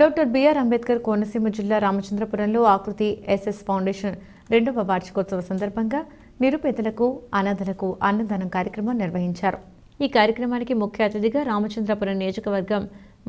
Doctor BR Ambedkar Konaseema జిల్లా రామచంద్రపురంలో ఆకృతి SS foundation రెండవ వార్షికోత్సవ సందర్భంగా నిరుపేదలకు అనాథలకు అన్నదానం కార్యక్రమం నిర్వహించారు. ఈ కార్యక్రమానికి ముఖ్య అతిథిగా రామచంద్రపురం నియోజకవర్గం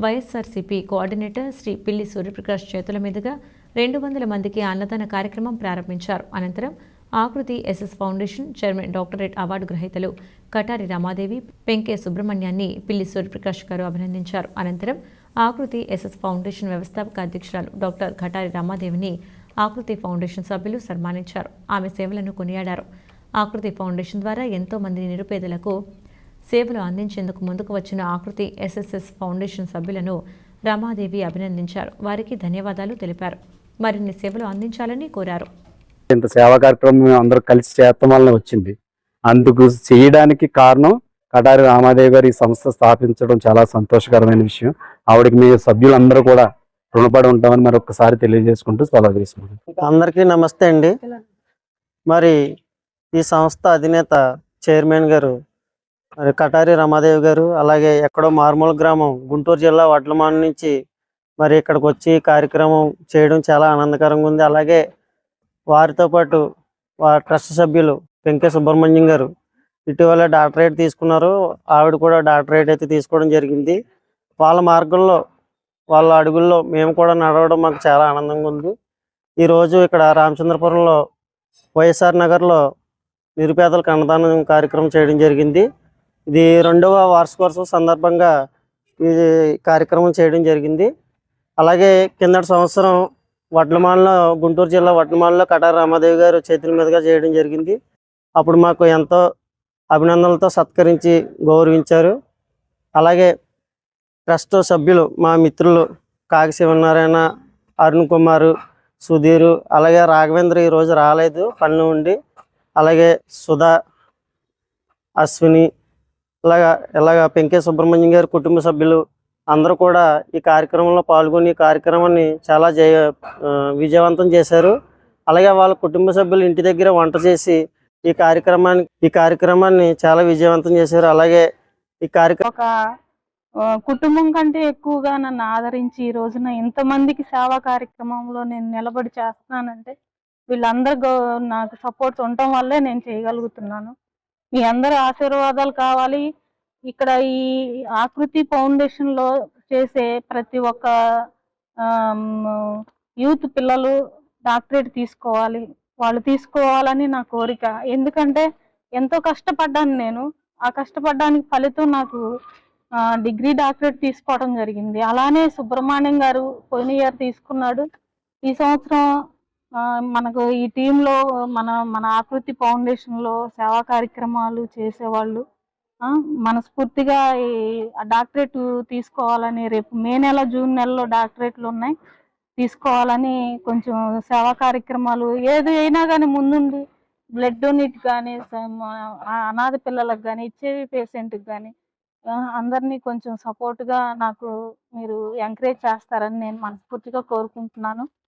వైఎస్ఆర్సీపీ కోఆర్డినేటర్ శ్రీ పిల్లి సూర్యప్రకాష్ చేతుల మీదుగా రెండు వందల మందికి అన్నదాన కార్యక్రమం ప్రారంభించారు. అనంతరం Akruthi S S foundation chairman doctorate award గ్రహీతలు Katari Ramadevi Penke సుబ్రహ్మణ్యాన్ని పిల్లి సూర్యప్రకాష్ గారు అభినందించారు. అనంతరం ఆకృతి ఎస్ఎస్ ఫౌండేషన్ వ్యవస్థాపక అధ్యక్షురాలు డాక్టర్ ఘటారి రమాదేవిని ఆకృతి ఫౌండేషన్ సభ్యులు సన్మానించారు. ఆమె సేవలను కొనియాడారు. ఆకృతి ఫౌండేషన్ ద్వారా ఎంతో మంది నిరుపేదలకు సేవలు అందించేందుకు ముందుకు వచ్చిన ఆకృతి ఎస్ఎస్ఎస్ ఫౌండేషన్ సభ్యులను రమాదేవి అభినందించారు. వారికి ధన్యవాదాలు తెలిపారు. మరిన్ని సేవలు అందించాలని కోరారు. ఇంత సేవా కార్యక్రమం అందరూ కలిసి చేస్తాం వల్ల వచ్చింది. అందుకు చేయడానికి కారణం కటారి రామాదేవి గారు ఈ సంస్థ స్థాపించడం చాలా సంతోషకరమైన విషయం. ఆవిడకి మీ సభ్యులందరూ కూడా రుణపడి ఉంటామని మరి ఒక్కసారి తెలియజేసుకుంటూ సెలవు తీసుకుంటాం అందరికీ నమస్తే అండి. మరి ఈ సంస్థ అధినేత చైర్మన్ గారు మరి కటారి రమాదేవి గారు అలాగే ఎక్కడో మారుమూల గ్రామం గుంటూరు జిల్లా వడ్లమాన నుంచి మరి ఇక్కడికి వచ్చి కార్యక్రమం చేయడం చాలా ఆనందకరంగా ఉంది. అలాగే వారితో పాటు వారి ట్రస్ట్ సభ్యులు వెంకయ్య సుబ్రహ్మణ్యం గారు ఇటీవల డాక్టరేట్ తీసుకున్నారు. ఆవిడ కూడా డాక్టరేట్ అయితే తీసుకోవడం జరిగింది. వాళ్ళ మార్గంలో వాళ్ళ అడుగుల్లో మేము కూడా నడవడం మాకు చాలా ఆనందంగా ఉంది. ఈరోజు ఇక్కడ రామచంద్రపురంలో వైఎస్ఆర్ నగర్లో నిరుపేదలకు అన్నదానం కార్యక్రమం చేయడం జరిగింది. ఇది రెండవ వార్షికోత్సవం సందర్భంగా ఈ కార్యక్రమం చేయడం జరిగింది. అలాగే కిందటి సంవత్సరం వడ్లమాలలో గుంటూరు జిల్లా వడ్లమాలలో కటార రామాదేవి గారు చేతుల మీదుగా చేయడం జరిగింది. అప్పుడు మాకు ఎంతో అభినందనలతో సత్కరించి గౌరవించారు. అలాగే ట్రస్ట్ సభ్యులు మా మిత్రులు కాకి శివనారాయణ అరుణ్ కుమార్ సుధీర్ అలాగే రాఘవేంద్ర ఈరోజు రాలేదు. పనులు ఉండి అలాగే సుధా అశ్విని ఇలాగా ఇలాగా పెంకే సుబ్రహ్మణ్యం గారి కుటుంబ సభ్యులు అందరూ కూడా ఈ కార్యక్రమంలో పాల్గొని ఈ కార్యక్రమాన్ని చాలా జయ విజయవంతం చేశారు. అలాగే వాళ్ళ కుటుంబ సభ్యులు ఇంటి దగ్గర వంట చేసి ఈ కార్యక్రమాన్ని ఈ కార్యక్రమాన్ని చాలా విజయవంతం చేశారు. అలాగే ఈ కార్యక్రమం ఒక కుటుంబం కంటే ఎక్కువగా నన్ను ఆదరించి ఈ రోజున ఇంతమందికి సేవా కార్యక్రమంలో నేను నిలబడి చేస్తున్నానంటే వీళ్ళందరూ నాకు సపోర్ట్ ఉండటం వల్లే నేను చేయగలుగుతున్నాను. మీ అందరి ఆశీర్వాదాలు కావాలి. ఇక్కడ ఈ ఆకృతి ఫౌండేషన్లో చేసే ప్రతి ఒక్క యూత్ పిల్లలు డాక్టరేట్ తీసుకోవాలి. వాళ్ళు తీసుకోవాలని నా కోరిక. ఎందుకంటే ఎంతో కష్టపడ్డాను నేను. ఆ కష్టపడ్డానికి ఫలితం నాకు డిగ్రీ డాక్టరేట్ తీసుకోవడం జరిగింది. అలానే సుబ్రహ్మణ్యం గారు పోయిన ఇయర్ తీసుకున్నాడు. ఈ సంవత్సరం మనకు ఈ టీంలో మన మన ఆకృతి ఫౌండేషన్లో సేవా కార్యక్రమాలు చేసేవాళ్ళు. మనస్ఫూర్తిగా ఈ డాక్టరేట్ తీసుకోవాలని రేపు మే నెల జూన్ నెలలో డాక్టరేట్లు ఉన్నాయి. తీసుకోవాలని కొంచెం సేవా కార్యక్రమాలు ఏది అయినా కానీ ముందుండి బ్లడ్ డొనేట్ కానీ అనాథ పిల్లలకు కానీ ఇచ్చేవి పేషెంట్కి కానీ అందరినీ కొంచెం సపోర్ట్గా నాకు మీరు ఎంకరేజ్ చేస్తారని నేను మనస్ఫూర్తిగా కోరుకుంటున్నాను.